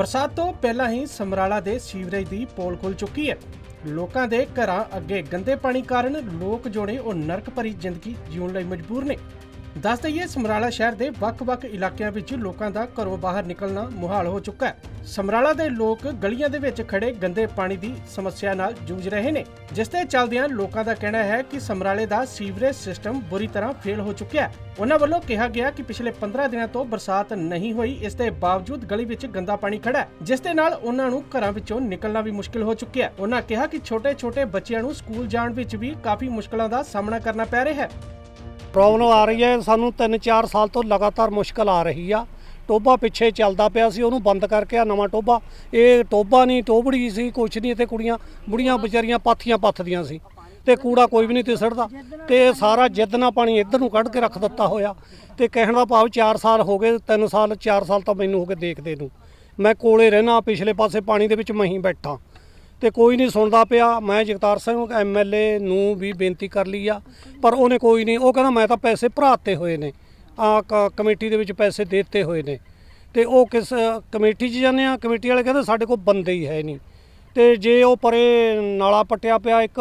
ਬਰਸਾਤ ਤੋਂ ਪਹਿਲਾਂ ਹੀ ਸਮਰਾਲਾ ਦੇ ਸੀਵਰੇਜ ਦੀ ਪੋਲ ਖੁੱਲ ਚੁੱਕੀ ਹੈ। ਲੋਕਾਂ ਦੇ ਘਰਾਂ ਅੱਗੇ ਗੰਦੇ ਪਾਣੀ ਕਾਰਨ ਲੋਕ ਜੋੜੇ ਉਹ ਨਰਕ ਭਰੀ ਜ਼ਿੰਦਗੀ ਜਿਉਣ ਲਈ ਮਜਬੂਰ ਨੇ। ਦੱਸ ਦਈਏ, ਸਮਰਾਲਾ ਸ਼ਹਿਰ ਦੇ ਵੱਖ-ਵੱਖ ਇਲਾਕਿਆਂ ਵਿੱਚ ਲੋਕਾਂ ਦਾ ਘਰੋਂ ਬਾਹਰ ਨਿਕਲਣਾ ਮੁਹਾਲ ਹੋ ਚੁੱਕਾ ਹੈ। ਸਮਰਾਲਾ ਦੇ ਲੋਕ ਗਲੀਆਂ ਦੇ ਵਿੱਚ ਖੜੇ ਗੰਦੇ ਪਾਣੀ ਦੀ ਸਮੱਸਿਆ ਨਾਲ ਜੂਝ ਰਹੇ ਨੇ, ਜਿਸ ਤੇ ਚੱਲਦਿਆਂ ਲੋਕਾਂ ਦਾ ਕਹਿਣਾ ਹੈ ਕਿ ਸਮਰਾਲੇ ਦਾ ਸੀਵਰੇਜ ਸਿਸਟਮ ਬੁਰੀ ਤਰ੍ਹਾਂ ਫੇਲ ਹੋ ਚੁੱਕਿਆ ਹੈ। ਉਹਨਾਂ ਵੱਲੋਂ ਕਿਹਾ ਗਿਆ ਕਿ ਪਿਛਲੇ 15 ਦਿਨਾਂ ਤੋਂ ਬਰਸਾਤ ਨਹੀਂ ਹੋਈ, ਇਸ ਦੇ ਬਾਵਜੂਦ ਗਲੀ ਵਿੱਚ ਗੰਦਾ ਪਾਣੀ ਖੜਾ ਹੈ, ਜਿਸ ਦੇ ਨਾਲ ਉਹਨਾਂ ਨੂੰ ਘਰਾਂ ਵਿੱਚੋਂ ਨਿਕਲਣਾ ਵੀ ਮੁਸ਼ਕਿਲ ਹੋ ਚੁੱਕਿਆ ਹੈ। ਉਹਨਾਂ ਕਿਹਾ ਕਿ ਛੋਟੇ-ਛੋਟੇ ਬੱਚਿਆਂ ਨੂੰ ਸਕੂਲ ਜਾਣ ਵਿੱਚ ਵੀ ਕਾਫੀ ਮੁਸ਼ਕਲਾਂ ਦਾ ਸਾਹਮਣਾ ਕਰਨਾ ਪੈ ਰਿਹਾ ਹੈ। ਪ੍ਰੋਬਲਮ ਆ ਰਹੀ ਹੈ। ਸਾਨੂੰ 3-4 ਸਾਲ ਤੋਂ ਲਗਾਤਾਰ ਮੁਸ਼ਕਲ ਆ ਰਹੀ ਆ। ਟੋਬਾ ਪਿੱਛੇ ਚੱਲਦਾ ਪਿਆ ਸੀ। ਉਹਨੂੰ ਬੰਦ ਕਰਕੇ ਆ ਨਵਾਂ ਟੋਬਾ ਇਹ ਟੋਬਾ ਨਹੀਂ, ਟੋਬੜੀ ਸੀ, ਕੁਛ ਨਹੀਂ। ਇੱਥੇ ਕੁੜੀਆਂ, ਬੁੜੀਆਂ, ਵਿਚਾਰੀਆਂ ਪਾਥੀਆਂ ਪੱਥਦੀਆਂ ਸੀ। ਤੇ ਕੂੜਾ ਕੋਈ ਵੀ ਨਹੀਂ ਤੇ ਸੜਦਾ। ਤੇ ਸਾਰਾ ਜਿੱਦ ਪਾਣੀ ਇੱਧਰ ਨੂੰ ਕੱਢ ਕੇ ਰੱਖ ਦਿੱਤਾ ਹੋਇਆ। ਤੇ ਕਹਿਣ ਦਾ ਭਾਵ 4 ਸਾਲ ਹੋ ਗਏ 3 ਸਾਲ 4 ਸਾਲ ਤਾਂ ਮੈਨੂੰ ਹੋ ਗਏ ਦੇਖਦੇ ਨੂੰ। ਮੈਂ ਕੋਲੇ ਰਹਿਣਾ, ਪਿਛਲੇ ਪਾਸੇ ਪਾਣੀ ਦੇ ਵਿੱਚ ਮਹੀਂ ਹੀ ਬੈਠਾ। ਤੇ ਕੋਈ ਨਹੀਂ ਸੁਣਦਾ ਪਿਆ। ਮੈਂ ਜਗਤਾਰ ਸਿੰਘ ਐਮਐਲਏ ਨੂੰ ਵੀ ਬੇਨਤੀ ਕਰ ਲਈ ਆ, ਪਰ ਉਹਨੇ ਕੋਈ ਨਹੀਂ, ਉਹ ਕਹਿੰਦਾ ਮੈਂ ਤਾਂ ਪੈਸੇ ਭਰਾਤੇ ਹੋਏ ਨੇ। ਆ ਕਮੇਟੀ ਦੇ ਵਿੱਚ ਪੈਸੇ ਦੇ ਦਿੱਤੇ ਹੋਏ ਨੇ। ਤੇ ਉਹ ਕਿਸ ਕਮੇਟੀ 'ਚ ਜਾਂਦੇ ਆ? ਕਮੇਟੀ ਵਾਲੇ ਕਹਿੰਦੇ ਸਾਡੇ ਕੋਲ ਬੰਦੇ ਹੀ ਹੈ ਨਹੀਂ। ਤੇ ਜੇ ਉਹ ਪਰੇ ਨਾਲਾ ਪੱਟਿਆ ਪਿਆ ਇੱਕ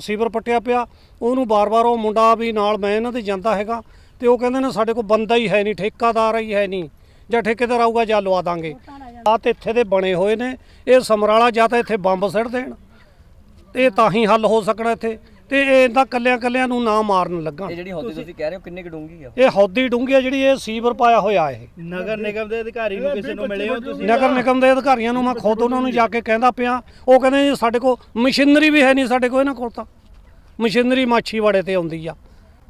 ਸੀਵਰ ਪੱਟਿਆ ਪਿਆ, ਉਹਨੂੰ ਬਾਰ-ਬਾਰ ਉਹ ਮੁੰਡਾ ਵੀ ਨਾਲ ਮੈਂ ਇਹਨਾਂ ਦੇ ਜਾਂਦਾ ਹੈਗਾ, ਤੇ ਉਹ ਕਹਿੰਦੇ ਨੇ ਸਾਡੇ ਕੋਲ ਬੰਦਾ ਹੀ ਹੈ ਨਹੀਂ, ਠੇਕਾਦਾਰ ਹੀ ਹੈ ਨਹੀਂ, ਜਾਂ ਠੇਕੇਦਾਰ ਆਊਗਾ ਜਾਂ ਲਵਾ ਦਾਂਗੇ। ਆ ਤੇ ਇੱਥੇ ਦੇ ਬਣੇ ਹੋਏ ਨੇ। ਇਹ ਸਮਰਾਲਾ ਜਾਂ ਤਾਂ ਇੱਥੇ ਬੰਬ ਸਿੱਟ ਦੇਣ। ਇਹ ਤਾਂ ਹੀ ਹੱਲ ਹੋ ਸਕਣਾ ਇੱਥੇ। ਤੇ ਇਹ ਇਹਨਾਂ ਕੱਲਿਆਂ ਕੱਲਿਆਂ ਨੂੰ ਨਾ ਮਾਰਨ ਲੱਗਾ। ਇਹ ਜਿਹੜੀ ਹੌਦੀ ਤੁਸੀਂ ਕਹਿ ਰਹੇ ਹੋ ਕਿੰਨੇ ਕੁ ਡੂੰਗੀ ਆ? ਇਹ ਹੌਦੀ ਡੂੰਗੀ ਆ ਜਿਹੜੀ ਇਹ ਸੀਵਰ ਪਾਇਆ ਹੋਇਆ ਇਹ। ਨਗਰ ਨਿਗਮ ਦੇ ਅਧਿਕਾਰੀ ਨੂੰ ਕਿਸੇ ਨੂੰ ਮਿਲੇ ਹੋ ਤੁਸੀਂ? ਨਗਰ ਨਿਗਮ ਦੇ ਅਧਿਕਾਰੀਆਂ ਨੂੰ ਮੈਂ ਖੁਦ ਉਹਨਾਂ ਨੂੰ ਜਾ ਕੇ ਕਹਿੰਦਾ ਪਿਆ। ਉਹ ਕਹਿੰਦੇ ਜੀ ਸਾਡੇ ਕੋਲ ਮਸ਼ੀਨਰੀ ਵੀ ਹੈ ਨਹੀਂ ਸਾਡੇ ਕੋਲ ਇਹਨਾਂ ਕੋਲ ਤਾਂ। ਮਸ਼ੀਨਰੀ ਮਾਛੀਵਾੜੇ ਤੇ ਆਉਂਦੀ ਆ।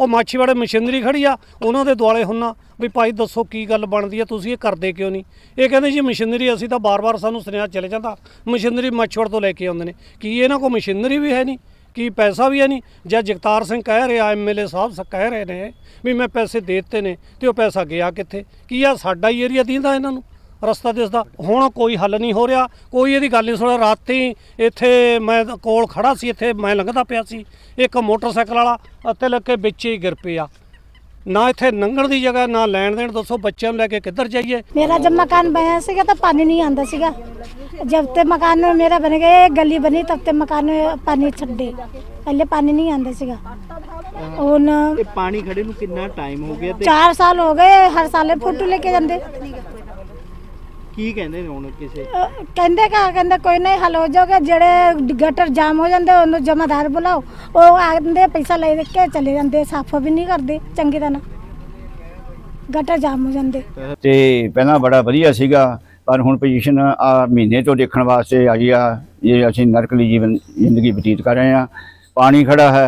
ਉਹ ਮਾਛੀਵਾੜੇ ਮਸ਼ੀਨਰੀ ਖੜੀ ਆ, ਉਹਨਾਂ ਦੇ ਦੁਆਲੇ ਹੁੰਨਾ ਵੀ ਭਾਈ ਦੱਸੋ ਕੀ ਗੱਲ ਬਣਦੀ ਆ, ਤੁਸੀਂ ਇਹ ਕਰਦੇ ਕਿਉਂ ਨਹੀਂ? ਇਹ ਕਹਿੰਦੇ ਜੀ ਮਸ਼ੀਨਰੀ ਅਸੀਂ ਤਾਂ ਬਾਰ-ਬਾਰ ਸਾਨੂੰ ਸੁਨੇਹਾ ਚਲੇ ਜਾਂਦਾ। ਮਸ਼ੀਨਰੀ ਮਾਛੀਵਾੜ ਤੋਂ ਲੈ ਕੇ ਆਉਂਦੇ ਨੇ। ਕੀ ਇਹਨਾਂ ਕੋਲ ਮਸ਼ੀਨਰੀ ਵੀ ਹੈ ਨਹੀਂ? ਕੀ ਪੈਸਾ ਵੀ ਹੈ ਨਹੀਂ? ਜਾਂ ਜਗਤਾਰ ਸਿੰਘ ਕਹਿ ਰਿਹਾ ਐਮਐਲਏ ਸਾਹਿਬ ਸ, ਕਹਿ ਰਹੇ ਨੇ ਵੀ ਮੈਂ ਪੈਸੇ ਦੇ ਦਿੱਤੇ ਨੇ ਤੇ ਉਹ ਪੈਸਾ ਗਿਆ ਕਿੱਥੇ? ਕੀ ਆ ਸਾਡਾ ਹੀ ਏਰੀਆ ਦੀਂਦਾ ਇਹਨਾਂ ਨੂੰ? ਰਸਤਾ ਦਿਸਦਾ ਹੁਣ ਕੋਈ ਹੱਲ ਨਹੀਂ ਹੋ ਰਿਹਾ। ਕੋਈ ਇਹਦੀ ਗੱਲ ਨਹੀਂ ਸੁਣਿਆ। ਰਾਤੀ ਇੱਥੇ ਮੈਂ ਕੋਲ ਖੜਾ ਸੀ ਇੱਥੇ ਮੈਂ ਲੰਘਦਾ ਪਿਆ ਸੀ। ਇੱਕ ਮੋਟਰਸਾਈਕਲ ਵਾਲਾ ਅਤੇ ਲੱਗ ਕੇ ਵਿੱਚ ਹੀ ਗਿਰ ਪਿਆ। ਨਾ ਇੱਥੇ ਲੰਘਣ ਦੀ ਜਗ੍ਹਾ ਨਾ ਲੈਣ ਦੇਣ। ਦੱਸੋ ਬੱਚਿਆਂ ਨੂੰ ਲੈ ਕੇ ਕਿੱਧਰ ਜਾਈਏ? ਮੇਰਾ ਜਦ ਮਕਾਨ ਬਣਿਆ ਸੀਗਾ ਤਾਂ ਪਾਣੀ ਨਹੀਂ ਆਉਂਦਾ ਸੀਗਾ। ਜਦ ਤੇ ਮਕਾਨ ਮੇਰਾ ਬਣ ਗਿਆ ਗਲੀ ਬਣੀ ਤਬ ਤੇ ਮਕਾਨ ਪਾਣੀ ਛੱਡੇ। ਪਹਿਲੇ ਪਾਣੀ ਨਹੀਂ ਆਉਂਦਾ ਸੀਗਾ। ਹੁਣ ਇਹ ਪਾਣੀ ਖੜੇ ਨੂੰ ਕਿੰਨਾ ਟਾਈਮ ਹੋ ਗਿਆ ਤੇ 4 ਸਾਲ ਹੋ ਗਏ ਹਰ ਸਾਲੇ ਫੋਟੋ ਲੈ ਕੇ ਜਾਂਦੇ। ਕੀ ਕਹਿੰਦੇ ਨੇ ਹੁਣ ਕਿਸੇ? ਕਹਿੰਦੇ ਕਾ ਕਹਿੰਦੇ ਕੋਈ ਨਹੀਂ ਹੱਲ ਹੋ ਜਾਊਗਾ ਜਿਹੜੇ ਗਟਰ ਜਾਮ ਹੋ ਜਾਂਦੇ ਉਹਨੂੰ ਜਮਾਦਾਰ ਬੁਲਾਓ। ਉਹ ਆਂਦੇ ਪੈਸਾ ਲੈ ਕੇ ਚਲੇ ਜਾਂਦੇ ਸਾਫ਼ ਵੀ ਨਹੀਂ ਕਰਦੇ ਚੰਗੀ ਤਰ੍ਹਾਂ ਗਟਰ ਜਾਮ ਹੋ ਜਾਂਦੇ। ਤੇ ਪਹਿਲਾਂ ਬੜਾ ਵਧੀਆ ਸੀਗਾ ਪਰ ਹੁਣ ਪੋਜੀਸ਼ਨ ਆ ਮਹੀਨੇ ਤੋਂ ਦੇਖਣ ਵਾਸਤੇ ਆਈ ਆ ਇਹ ਅਸੀਂ ਨਰਕਲੀ ਜੀਵਨ ਜ਼ਿੰਦਗੀ ਬਤੀਤ ਕਰ ਰਹੇ ਆ ਪਾਣੀ ਖੜਾ ਹੈ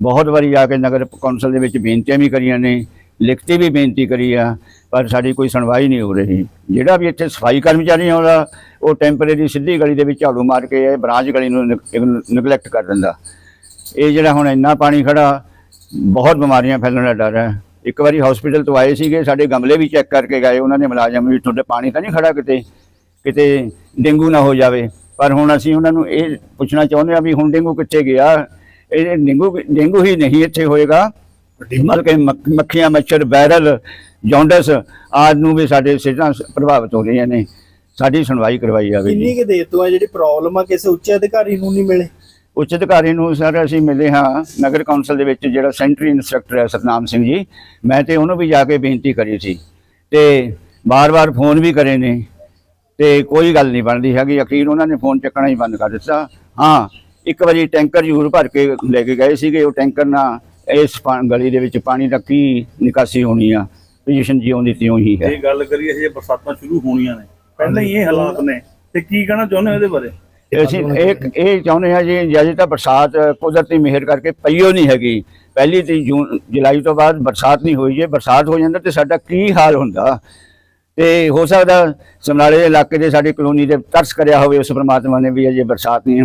ਬਹੁਤ ਵਾਰੀ ਆ ਕੇ ਨਗਰ ਕੌਂਸਲ ਦੇ ਵਿੱਚ ਬੇਨਤੀਆਂ ਵੀ ਕਰੀਆਂ ਨੇ ਲਿਖਤੀ ਵੀ ਬੇਨਤੀ ਕਰੀ ਆ, ਪਰ ਸਾਡੀ ਕੋਈ ਸੁਣਵਾਈ ਨਹੀਂ ਹੋ ਰਹੀ। ਜਿਹੜਾ ਵੀ ਇੱਥੇ ਸਫ਼ਾਈ ਕਰਮਚਾਰੀ ਆਉਂਦਾ, ਉਹ ਟੈਂਪਰੇਰੀ ਸਿੱਧੀ ਗਲੀ ਦੇ ਵਿੱਚ ਝਾੜੂ ਮਾਰ ਕੇ ਇਹ ਬ੍ਰਾਂਚ ਗਲੀ ਨੂੰ ਨਗਲੈਕਟ ਕਰ ਦਿੰਦਾ। ਇਹ ਜਿਹੜਾ ਹੁਣ ਇੰਨਾ ਪਾਣੀ ਖੜਾ, ਬਹੁਤ ਬਿਮਾਰੀਆਂ ਫੈਲਣ ਦਾ ਡਰ ਹੈ। ਇੱਕ ਵਾਰੀ ਹਸਪੀਟਲ ਤੋਂ ਆਏ ਸੀਗੇ, ਸਾਡੇ ਗਮਲੇ ਵੀ ਚੈੱਕ ਕਰਕੇ ਗਏ, ਉਹਨਾਂ ਨੇ ਮੁਲਾਜ਼ਮ ਵੀ ਤੁਹਾਡੇ ਪਾਣੀ ਤਾਂ ਨਹੀਂ ਖੜਾ ਕਿਤੇ ਕਿਤੇ ਡੇਂਗੂ ਨਾ ਹੋ ਜਾਵੇ। ਪਰ ਹੁਣ ਅਸੀਂ ਉਹਨਾਂ ਨੂੰ ਇਹ ਪੁੱਛਣਾ ਚਾਹੁੰਦੇ ਆ ਵੀ ਹੁਣ ਡੇਂਗੂ ਕਿੱਥੇ ਗਿਆ? ਇਹ ਡੇਂਗੂ ਡੇਂਗੂ ਹੀ ਨਹੀਂ ਇੱਥੇ ਹੋਏਗਾ। ਬਲਕਿ ਮੱਖ- ਮੱਖੀਆਂ ਮੱਛਰ ਵਾਇਰਲ ਜੌਂਡਸ ਆਦਿ ਨੂੰ ਵੀ ਸਾਡੇ ਸਿਹਤਾਂ ਪ੍ਰਭਾਵਿਤ ਹੋ ਰਹੀਆਂ ਨੇ। ਸਾਡੀ ਸੁਣਵਾਈ ਕਰਵਾਈ ਜਾਵੇ ਕਿੰਨੀ ਕਿ ਦੇਰ ਤੋਂ ਹੈ ਜਿਹੜੀ ਪ੍ਰੋਬਲਮ ਆ ਕਿਸੇ ਉੱਚ ਅਧਿਕਾਰੀ ਨੂੰ ਨਹੀਂ ਮਿਲੇ? ਉੱਚ ਅਧਿਕਾਰੀ ਨੂੰ ਸਰ ਅਸੀਂ ਮਿਲੇ ਹਾਂ ਨਗਰ ਕੌਂਸਲ ਦੇ ਵਿੱਚ ਜਿਹੜਾ ਸੈਂਟਰੀ ਇੰਸਟਰਕਟਰ ਹੈ ਸਤਨਾਮ ਸਿੰਘ ਜੀ। ਮੈਂ ਤੇ ਉਹਨੂੰ ਵੀ ਜਾ ਕੇ ਬੇਨਤੀ ਕਰੀ ਸੀ ਤੇ ਬਾਰ-ਬਾਰ ਫੋਨ ਵੀ ਕਰੇ ਨੇ ਤੇ ਕੋਈ ਗੱਲ ਨਹੀਂ ਬਣਦੀ ਹੈਗੀ। ਅਖੀਰ ਉਹਨਾਂ ਨੇ ਫੋਨ ਚੱਕਣਾ ਹੀ ਬੰਦ ਕਰ ਦਿੱਤਾ। ਹਾਂ ਇੱਕ ਵਾਰੀ ਟੈਂਕਰ ਜ਼ਰੂਰ ਭਰ ਕੇ ਲੈ ਕੇ ਗਏ ਸੀਗੇ। ਉਹ ਟੈਂਕਰ ਨਾਲ ਇਸ ਪਾ- ਗਲੀ ਦੇ ਵਿੱਚ ਪਾਣੀ ਦਾ ਕੀ ਨਿਕਾਸੀ ਹੋਣੀ ਆ? ਪੋਜੀਸ਼ਨ ਜਿਉਂ ਦੀ ਤਿਉਂ ਹੀ ਹੈ। ਇਹ ਗੱਲ ਕਰੀਏ ਜੇ ਬਰਸਾਤਾਂ ਸ਼ੁਰੂ ਹੋਣੀਆਂ ਨੇ ਪਹਿਲਾਂ ਹੀ ਇਹ ਹਾਲਾਤ ਨੇ। ਤੇ ਕੀ ਕਹਿਣਾ ਚਾਹੁੰਦੇ ਹੋ ਇਹਦੇ ਬਾਰੇ? ਤੇ ਅਸੀਂ ਇੱਕ ਇਹ ਚਾਹੁੰਦੇ ਹਾਂ ਜੀ ਜਦ ਤੱਕ ਬਰਸਾਤ ਕੁਦਰਤੀ ਮਿਹਰ ਕਰਕੇ ਪਈਓ ਨਹੀਂ ਹੈਗੀ। ਪਹਿਲੀ ਤੇ ਜੂਨ ਜੁਲਾਈ ਤੋਂ ਬਾਅਦ ਬਰਸਾਤ ਨਹੀਂ ਹੋਈ ਜੇ ਬਰਸਾਤ ਹੋ ਜਾਂਦਾ ਤੇ ਸਾਡਾ ਕੀ ਹਾਲ ਹੁੰਦਾ? ਤੇ ਹੋ ਸਕਦਾ ਸਮਰਾਲੇ ਦੇ ਇਲਾਕੇ ਦੇ ਸਾਡੀ ਕਲੋਨੀ ਦੇ ਤਰਸ ਕਰਿਆ ਹੋਵੇ ਉਸ ਪ੍ਰਮਾਤਮਾ ਨੇ ਵੀ ਅਜੇ ਬਰਸਾਤ ਨਹੀਂ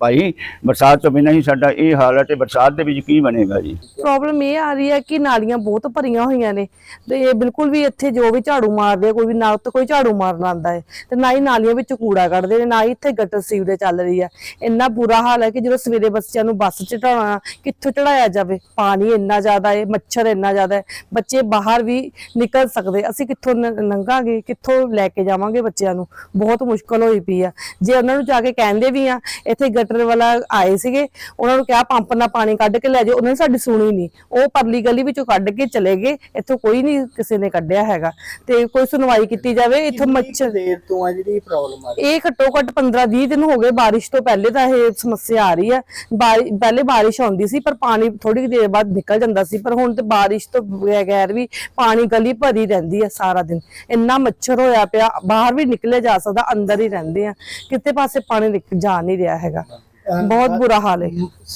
ਭਾਈ ਬਰਸਾਤ ਤੋਂ ਬਿਨਾਂ ਹੀ ਸਾਡਾ ਇਹ ਹਾਲ ਹੈ ਤੇ ਬਰਸਾਤ ਦੇ ਵਿੱਚ ਕੀ ਬਣੇਗਾ ਜੀ? ਪ੍ਰੋਬਲਮ ਇਹ ਆ ਰਹੀ ਹੈ ਕਿ ਨਾਲੀਆਂ ਬਹੁਤ ਭਰੀਆਂ ਹੋਈਆਂ ਨੇ ਤੇ ਇਹ ਬਿਲਕੁਲ ਵੀ ਇੱਥੇ ਜੋ ਵੀ ਝਾੜੂ ਮਾਰਦੇ ਆ, ਕੋਈ ਵੀ ਨਾ ਉੱਤੇ ਕੋਈ ਝਾੜੂ ਮਾਰਨ ਆਉਂਦਾ ਹੈ ਤੇ ਨਾ ਹੀ ਨਾਲੀਆਂ ਵਿੱਚ ਕੂੜਾ ਕੱਢਦੇ ਨੇ ਨਾ ਹੀ ਇੱਥੇ ਗਟਰ ਸੀਵਰੇਜ ਚੱਲ ਰਹੀ ਹੈ। ਇੰਨਾ ਬੁਰਾ ਹਾਲ ਹੈ ਕਿ ਜਦੋਂ ਸਵੇਰੇ ਬੱਚਿਆਂ ਨੂੰ ਬੱਸ ਚੜਾਉਣਾ ਕਿੱਥੋਂ ਚੜਾਇਆ ਜਾਵੇ? ਪਾਣੀ ਇੰਨਾ ਜ਼ਿਆਦਾ ਹੈ ਮੱਛਰ ਇੰਨਾ ਜ਼ਿਆਦਾ ਹੈ ਬੱਚੇ ਬਾਹਰ ਵੀ ਨਿਕਲ ਸਕਦੇ ਅਸੀਂ ਕਿੱਥੋਂ ਨ- ਲੰਘਾਂਗੇ ਕਿੱਥੋਂ ਲੈ ਕੇ ਜਾਵਾਂਗੇ ਬੱਚਿਆਂ ਨੂੰ? ਬਹੁਤ ਮੁਸ਼ਕਲ ਹੋਈ ਪਈ ਆ। ਜੇ ਉਹਨਾਂ ਨੂੰ ਜਾ ਕੇ ਕਹਿੰਦੇ ਵੀ ਆ ਇੱਥੇ ਗਟਰ ਵਾਲਾ ਆਏ ਸੀਗੇ ਉਹਨਾਂ ਨੂੰ ਕਿਹਾ ਪੰਪ ਨਾਲ ਪਾਣੀ ਕੱਢ ਕੇ ਲੈ ਜਾਓ ਉਹਨਾਂ ਨੇ ਸਾਡੀ ਸੁਣੀ ਨਹੀਂ ਉਹ ਪਰਲੀ ਗਲੀ ਵਿੱਚੋਂ ਕੱਢ ਕੇ ਚਲੇ ਗਏ ਇੱਥੋਂ ਕੋਈ ਨਹੀਂ ਕਿਸੇ ਨੇ ਕੱਢਿਆ ਹੈਗਾ। ਤੇ ਕੋਈ ਸੁਣਵਾਈ ਕੀਤੀ ਜਾਵੇ ਇੱਥੋਂ ਮੱਛਰ ਦੇਰ ਤੋਂ ਆ ਜਿਹੜੀ ਪ੍ਰੋਬਲਮ ਆ ਰਹੀ? ਇਹ ਘੱਟੋ ਘੱਟ 15-20 ਦਿਨ ਹੋ ਗਏ ਬਾਰਿਸ਼ ਤੋਂ ਪਹਿਲੇ ਤਾਂ ਇਹ ਸਮੱਸਿਆ ਆ ਰਹੀ ਹੈ ਬਾਰਿ- ਪਹਿਲੇ ਬਾਰਿਸ਼ ਆਉਂਦੀ ਸੀ ਪਰ ਪਾਣੀ ਥੋੜੀ ਦੇਰ ਬਾਅਦ ਨਿਕਲ ਜਾਂਦਾ ਸੀ ਪਰ ਹੁਣ ਤੇ ਬਾਰਿਸ਼ ਤੋਂ ਬਗੈਰ ਵੀ ਪਾਣੀ ਗਲੀ ਭਰੀ ਰਹਿੰਦੀ ਹੈ ਸਾਰਾ ਦਿਨ। ਇੰਨਾ ਮੱਛਰ ਹੋਇਆ ਪਿਆ ਬਾਹਰ ਵੀ ਨਿਕਲਿਆ ਜਾ ਸਕਦਾ ਅੰਦਰ ਹੀ ਰਹਿੰਦੇ ਆ। ਕਿਤੇ ਪਾਸੇ ਪਾਣੀ ਨਿਕ- ਜਾ ਨਹੀਂ ਰਿਹਾ ਹੈਗਾ। ਬਹੁਤ ਬੁਰਾ ਹਾਲ ਹੈ।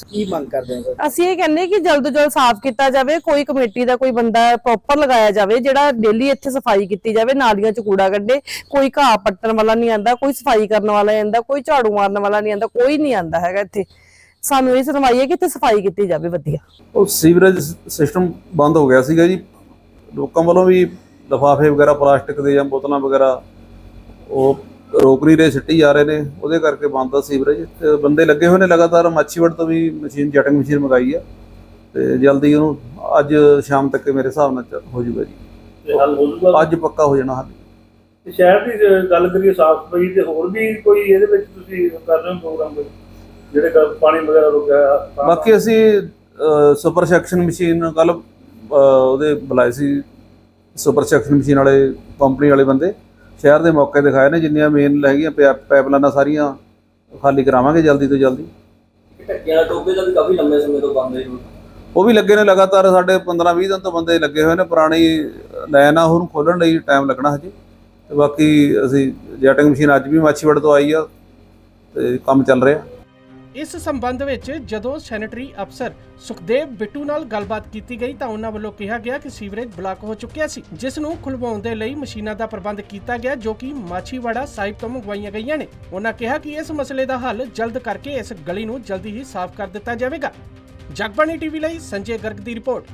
ਕੀ ਮੰਗ ਕਰਦੇ ਹੋ ਸਰ ਅਸੀਂ ਇਹ ਕਹਿੰਦੇ ਕਿ ਜਲਦ ਤੋਂ ਜਲਦ ਸਾਫ਼ ਕੀਤਾ ਜਾਵੇ ਕੋਈ ਕਮੇਟੀ ਦਾ ਕੋਈ ਬੰਦਾ ਪ੍ਰੋਪਰ ਲਗਾਇਆ ਜਾਵੇ ਜਿਹੜਾ ਡੇਲੀ ਇੱਥੇ ਸਫ਼ਾਈ ਕੀਤੀ ਜਾਵੇ ਨਾਲੀਆਂ 'ਚ ਕੂੜਾ ਕੱਢੇ ਕੋਈ ਘਾਹ ਪੱਟਣ ਵਾਲਾ ਨਹੀਂ ਆਂਦਾ ਕੋਈ ਸਫ਼ਾਈ ਕਰਨ ਵਾਲਾ ਨਹੀਂ ਆਂਦਾ ਕੋਈ ਝਾੜੂ ਮਾਰਨ ਵਾਲਾ ਨਹੀਂ ਆਂਦਾ ਕੋਈ ਨਹੀਂ ਆਂਦਾ ਹੈਗਾ ਇੱਥੇ। ਸਾਨੂੰ ਇਹ ਸੁਣਵਾਈ ਹੈ ਕਿ ਇੱਥੇ ਸਫ਼ਾਈ ਕੀਤੀ ਜਾਵੇ ਵਧੀਆ। ਉਹ ਸੀਵਰੇਜ ਸਿਸਟਮ ਬੰਦ ਹੋ ਗਿਆ ਸੀਗਾ ਜੀ। ਲੋਕਾਂ ਵੱਲੋਂ ਵੀ ਲਿਫਾਫੇ ਵਗੈਰਾ ਪਲਾਸਟਿਕ ਦੇ ਜਾਂ ਬੋਤਲਾਂ ਵਗੈਰਾ ਉਹ ਰੋਕ ਨਹੀਂ ਰਹੇ ਸਿੱਟੀ ਜਾ ਰਹੇ ਨੇ ਉਹਦੇ ਕਰਕੇ ਬੰਦ ਆ ਸੀਵਰੇਜ। ਤੇ ਬੰਦੇ ਲੱਗੇ ਹੋਏ ਨੇ ਲਗਾਤਾਰ ਮਾਛੀਵੜ ਤੋਂ ਵੀ ਮਸ਼ੀਨ ਜਟਿੰਗ ਮਸ਼ੀਨ ਮੰਗਾਈ ਆ। ਤੇ ਜਲਦੀ ਉਹਨੂੰ ਅੱਜ ਸ਼ਾਮ ਤੱਕ ਮੇਰੇ ਹਿਸਾਬ ਨਾਲ ਹੋ ਜਾਊਗਾ ਜੀ। ਤੇ ਹੱਲ ਹੋ ਜੂਗਾ? ਅੱਜ ਪੱਕਾ ਹੋ ਜਾਣਾ ਹੱਲ। ਤੇ ਸ਼ਹਿਰ ਦੀ ਗੱਲ ਕਰੀਏ ਸਾਫ਼ ਸਫ਼ਾਈ ਤੇ ਹੋਰ ਵੀ ਕੋਈ ਇਹਦੇ ਵਿੱਚ ਤੁਸੀਂ ਕਰ ਰਹੇ ਹੋ ਪ੍ਰੋਗਰਾਮ ਕੋਈ? ਜਿਹੜੇ ਪਾਣੀ ਵਗੈਰਾ ਰੁਕਿਆ ਬਾਕੀ ਅਸੀਂ ਸੁਪਰ ਸੈਕਸ਼ਨ ਮਸ਼ੀਨ ਕੱਲ ਉਹਦੇ ਬੁਲਾਏ ਸੀ। ਸੁਪਰ ਸੈਕਸ਼ਨ ਮਸ਼ੀਨ ਵਾਲੇ ਕੰਪਨੀ ਵਾਲੇ ਬੰਦੇ। ਸ਼ਹਿਰ ਦੇ ਮੌਕੇ ਦਿਖਾਏ ਨੇ ਜਿੰਨੀਆਂ ਮੇਨ ਹੈਗੀਆਂ ਪਾਈਪਲਾਈਨਾਂ ਸਾਰੀਆਂ ਖਾਲੀ ਕਰਾਵਾਂਗੇ ਜਲਦੀ ਤੋਂ ਜਲਦੀ। ਢੱਕਿਆਂ ਟੋਬੇ ਦਾ ਵੀ ਕਾਫੀ ਲੰਬੇ ਸਮੇਂ ਤੋਂ ਬੰਦ ਹੈ ਉਹ ਵੀ ਲੱਗੇ ਨੇ ਲਗਾਤਾਰ ਸਾਡੇ 15 20 ਦਿਨ ਤੋਂ ਬੰਦੇ ਲੱਗੇ ਹੋਏ ਨੇ ਪੁਰਾਣੀ ਲਾਈਨ ਆ ਉਹਨੂੰ ਖੋਲਣ ਲਈ ਟਾਈਮ ਲੱਗਣਾ ਹਜੇ। ਤੇ ਬਾਕੀ ਅਸੀਂ ਜੈਟਿੰਗ ਮਸ਼ੀਨ ਅੱਜ ਵੀ ਮਾਛੀਵੜ ਤੋਂ ਆਈ ਆ ਤੇ ਕੰਮ ਚੱਲ ਰਿਹਾ। ਇਸ ਸੰਬੰਧ ਵਿੱਚ ਜਦੋਂ ਸੈਨੇਟਰੀ ਅਫਸਰ ਸੁਖਦੇਵ ਬਿੱਟੂ ਨਾਲ ਗੱਲਬਾਤ ਕੀਤੀ ਗਈ ਤਾਂ ਉਹਨਾਂ ਵੱਲੋਂ ਕਿਹਾ ਗਿਆ ਕਿ ਸੀਵਰੇਜ ਬਲਾਕ ਹੋ ਚੁੱਕਿਆ ਸੀ, ਜਿਸ ਨੂੰ ਖੁਲਵਾਉਣ ਦੇ ਲਈ ਮਸ਼ੀਨਾਂ ਦਾ ਪ੍ਰਬੰਧ ਕੀਤਾ ਗਿਆ ਜੋ ਕਿ ਮਾਛੀਵਾੜਾ ਸਾਹਿਬ ਤੋਂ ਮੰਗਵਾਈਆਂ ਗਈਆਂ ਨੇ। ਉਹਨਾਂ ਕਿਹਾ ਕਿ ਇਸ ਮਸਲੇ ਦਾ ਹੱਲ ਜਲਦ ਕਰਕੇ ਇਸ ਗਲੀ ਨੂੰ ਜਲਦੀ ਹੀ ਸਾਫ਼ ਕਰ ਦਿੱਤਾ ਜਾਵੇਗਾ। ਜਗਬਾਣੀ ਟੀਵੀ ਲਈ ਸੰਜੇ ਗਰਗ ਦੀ ਰਿਪੋਰਟ।